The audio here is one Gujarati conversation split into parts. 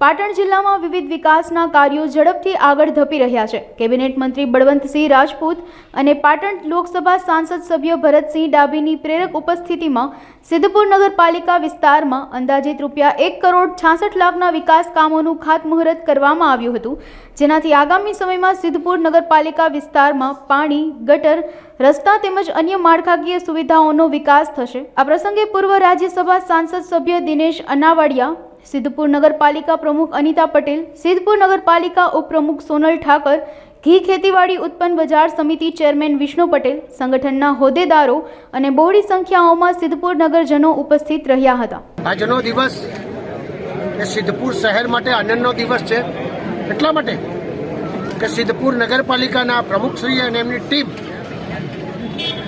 પાટણ જિલ્લામાં વિવિધ વિકાસના કાર્યો ઝડપથી આગળ ધપી રહ્યા છે. કેબિનેટ મંત્રી બળવંતસિંહ રાજપૂત અને પાટણ લોકસભા સાંસદ સભ્ય ભરતસિંહ ડાભીની પ્રેરક ઉપસ્થિતિમાં સિદ્ધપુર નગરપાલિકા વિસ્તારમાં અંદાજિત રૂપિયા એક કરોડ છાસઠ લાખના વિકાસ કામોનું ખાતમુહૂર્ત કરવામાં આવ્યું હતું. જેનાથી આગામી સમયમાં સિદ્ધપુર નગરપાલિકા વિસ્તારમાં પાણી, ગટર, રસ્તા તેમજ અન્ય માળખાકીય સુવિધાઓનો વિકાસ થશે. આ પ્રસંગે પૂર્વ રાજ્યસભા સાંસદ સભ્ય દિનેશ અનાવાડિયા સિદ્ધપુર નગરપાલિકા પ્રમુખ અનિતા પટેલ, સિદ્ધપુર નગરપાલિકા ઉપપ્રમુખ સોનલ ઠાકર, ઘી ખેતીવાડી ઉત્પન્ન બજાર સમિતિ ચેરમેન વિષ્ણુ પટેલ, સંગઠનના હોદ્દેદારો અને બહોળી સંખ્યાઓમાં સિદ્ધપુર નગરજનો ઉપસ્થિત રહ્યા હતા. આજનો દિવસ એ સિદ્ધપુર શહેર માટે આનંદનો દિવસ છે. એટલા માટે કે સિદ્ધપુર નગરપાલિકાના પ્રમુખશ્રી અને એમની ટીમ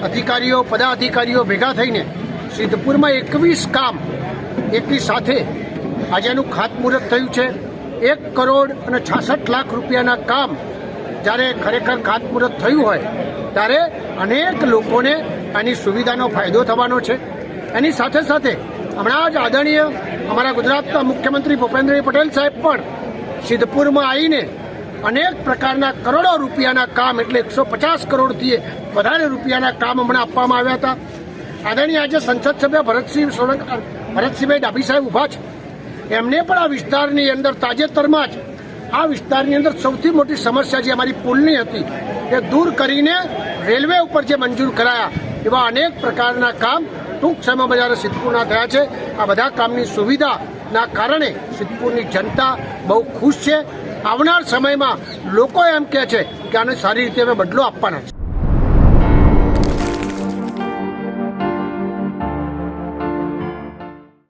અધિકારીઓ, પદાધિકારીઓ ભેગા થઈને સિદ્ધપુરમાં એકવીસ કામ એકની સાથે આજે એનું ખાતમુહૂર્ત થયું છે. એક કરોડ અને છાસઠ લાખ રૂપિયાના કામ જ્યારે ખરેખર ખાતમુહૂર્ત થયું હોય, ત્યારે અનેક લોકોને આની સુવિધાનો ફાયદો થવાનો છે. એની સાથે સાથે હમણાં જ આદરણીય અમારા ગુજરાતના મુખ્યમંત્રી ભૂપેન્દ્રભાઈ પટેલ સાહેબ પણ સિદ્ધપુરમાં આવીને અનેક પ્રકારના કરોડો રૂપિયાના કામ, એટલે એકસો પચાસ કરોડથી વધારે રૂપિયાના કામ હમણાં આપવામાં આવ્યા હતા. આદરણીય આજે સંસદ સભ્ય ભરતસિંહ સોલંકી ભરતસિંહભાઈ ડાભી સાહેબ ઊભા છે. એમને પણ આ વિસ્તારની અંદર તાજેતરમાં જ, આ વિસ્તારની અંદર સૌથી મોટી સમસ્યા જે અમારી પુલની હતી, એ દૂર કરીને રેલવે ઉપર જે મંજૂર કરાયા, એવા અનેક પ્રકારના કામ ટૂંક સમયમાં જ્યારે સિદ્ધપુરના થયા છે. આ બધા કામની સુવિધાના કારણે સિદ્ધપુરની જનતા બહુ ખુશ છે. આવનાર સમયમાં લોકો એમ કહે છે કે આને સારી રીતે અમે બદલો આપવાના છે.